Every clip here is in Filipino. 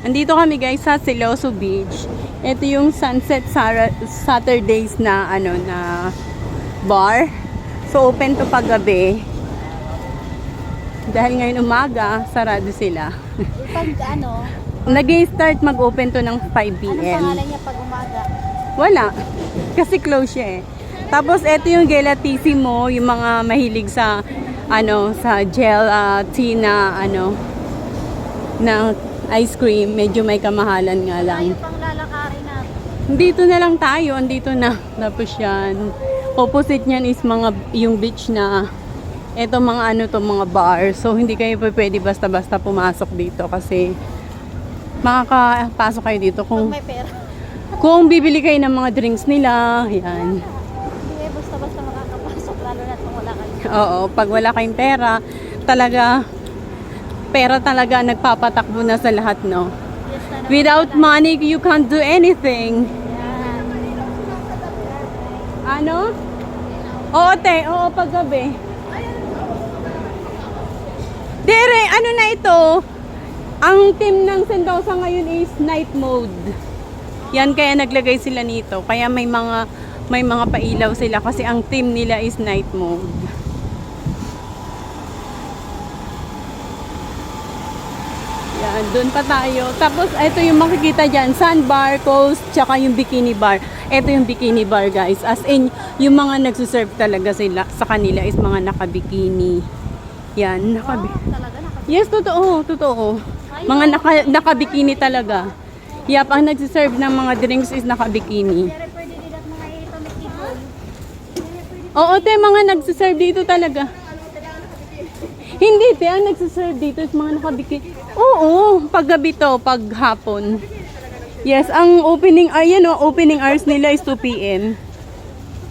Andito kami guys sa Siloso Beach. Ito yung Sunset Saturdays na ano na bar. So open to paggabi. Dahil ngayon umaga, sarado sila. Pag ano, Nag-start mag-open to ng 5 anong p.m. pangalan niya pag umaga? Wala. Kasi close siya eh. Tapos ito yung gelatissimo, yung mga mahilig sa ano sa gel ah, tea na ano na ice cream, medyo may kamahalan nga lang. Tayo pang lalakarin natin. Dito na lang tayo, andito na. Tapos yan. Opposite niyan is mga yung beach na eto mga ano to mga bar. So hindi kayo pa pwede basta-basta pumasok dito kasi makakapasok kayo dito Pag kung may pera. kung bibili kayo ng mga drinks nila. Yan. Hindi basta-basta makakapasok, lalo na kung wala kayo. Oo, pag wala kayong pera, talaga pera talaga nagpapatakbo na sa lahat, no? Without money, you can't do anything. Ano? Oo, te. Oo, paggabi. Dere, ano na ito? Ang team ng Sentosa ngayon is night mode. Yan kaya naglagay sila nito. Kaya may mga may mga pailaw sila kasi ang team nila is night mode. Yan, doon pa tayo. Tapos, ito yung makikita dyan, sandbar, coast, tsaka yung bikini bar. Ito yung bikini bar, guys. As in, yung mga nagsuserve talaga sila sa kanila is mga nakabikini. Yan, nakabi. Wow, talaga naka Yes, totoo, totoo. Mga naka, nakabikini talaga. Yap, ang nagsiserve ng mga drinks is nakabikini. Oo, te, mga nagsiserve dito talaga. Hindi, te, ang nagsiserve dito is mga nakabikini. Oo, paggabi to, pag hapon. Yes, ang opening, ayan o, opening hours nila is 2 p.m.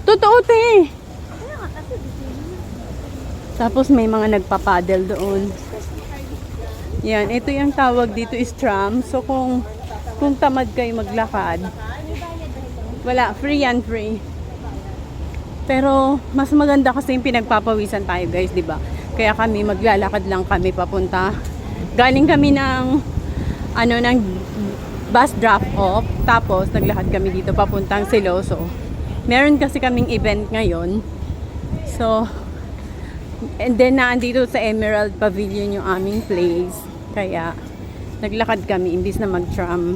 Totoo, te. Tapos may mga nagpapadel doon. Yan, ito yung tawag dito is tram. So kung kung tamad kayo maglakad, wala, free yan, free. Pero mas maganda kasi yung pinagpapawisan tayo guys, di ba? Kaya kami maglalakad lang kami papunta. Galing kami ng ano ng bus drop off, tapos naglakad kami dito papuntang Siloso. Meron kasi kaming event ngayon. So, And then, naandito sa Emerald Pavilion yung aming place. Kaya, naglakad kami imbis na mag-tram.